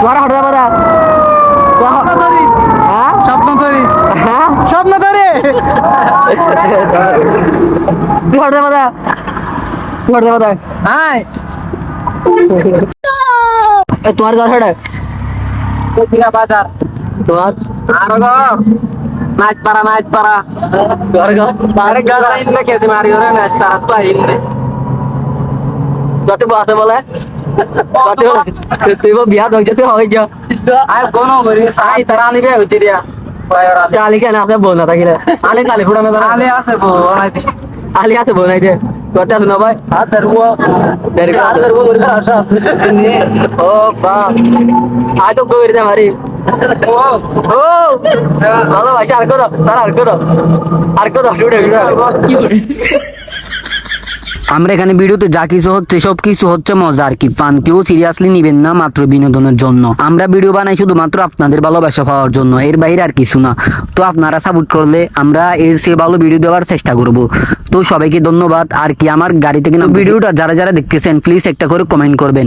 তোমার হঠাৎ তরি হ্যাঁ? স্বপ্ন তরি। হ্যাঁ? স্বপ্ন তরি। তুই হঠাৎ বাদা তুই হঠাৎ হাই এ তোমার ঘর হঠাৎ? কোকিলা বাজার? তোমার? আর ঘর? নাচ পারা নাচ পারা ঘর ঘর। আরে ঘর ইন্নে কেসে মারি ওরে নাচ পারা তো ইন্নে যত বাতে বলে। তুই বিয়া হয়ে তুই হয়ে যা আর কোন করি সাই তারা আলিবে হইতে দিয়া আলি কেন আছে থাকিলে আলি কালি আছে বো আলি আছে বোন নাই দে দরবো ওর আশা আছে ও আয় তো কই রে মারি ভাই আর করো তার আর করো শুটে আমরা এখানে ভিডিওতে যা কিছু হচ্ছে সব কিছু হচ্ছে মজার। কি ফান কেউ সিরিয়াসলি নিবেন না মাত্র বিনোদনের জন্য। আমরা ভিডিও বানাই শুধুমাত্র আপনাদের ভালোবাসা পাওয়ার জন্য এর বাইরে আর কিছু না। তো আপনারা সাপোর্ট করলে আমরা এর সে ভালো ভিডিও দেওয়ার চেষ্টা করব। তো সবাইকে ধন্যবাদ। আর কি আমার গাড়ি থেকে ভিডিওটা যারা যারা দেখতেছেন প্লিজ একটা করে কমেন্ট করবেন।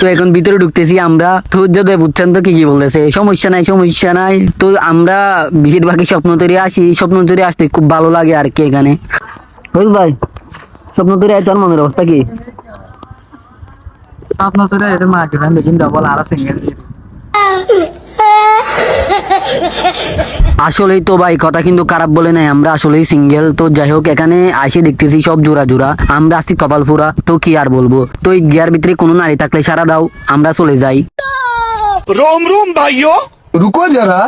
তো এখন ভিতরে ঢুকতেছি আমরা তো যদি বুঝছেন তো কি কি বলতেছে? সমস্যা নাই সমস্যা নাই। তো আমরা বেশিরভাগই স্বপ্ন তৈরি আসি স্বপ্ন তৈরি আসতে খুব ভালো লাগে আর কি এখানে। বুঝ ভাই স্বপ্ন তোর তোর মনের অবস্থা কি? আপনার তো এটা মা ভাই দেখিন ডবল আর সিঙ্গেল আসলেই তো ভাই কথা কিন্তু খারাপ বলে নাই। আমরা আসলেই সিঙ্গেল তো যাই হোক এখানে আসে দেখতেছি সব জোড়া জোড়া। আমরা আসি কপাল ফুরা তো কি আর বলব? তো এই গিয়ার ভিতরে কোনো নারী থাকলে সারা দাও। আমরা চলে যাই। রোম রোম ভাইও রুকো যারা।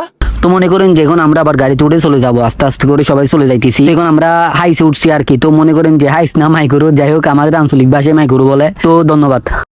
তো মনে করেন যে এখন আমরা আবার গাড়িতে উঠে চলে যাব আস্তে আস্তে করে সবাই চলে যাইতেছি। এখন আমরা হাইস উঠছি আর কি তো মনে করেন যে হাইস না মাইকুরু যাই হোক আমাদের আঞ্চলিক ভাষায় মাইকুরু বলে। তো ধন্যবাদ।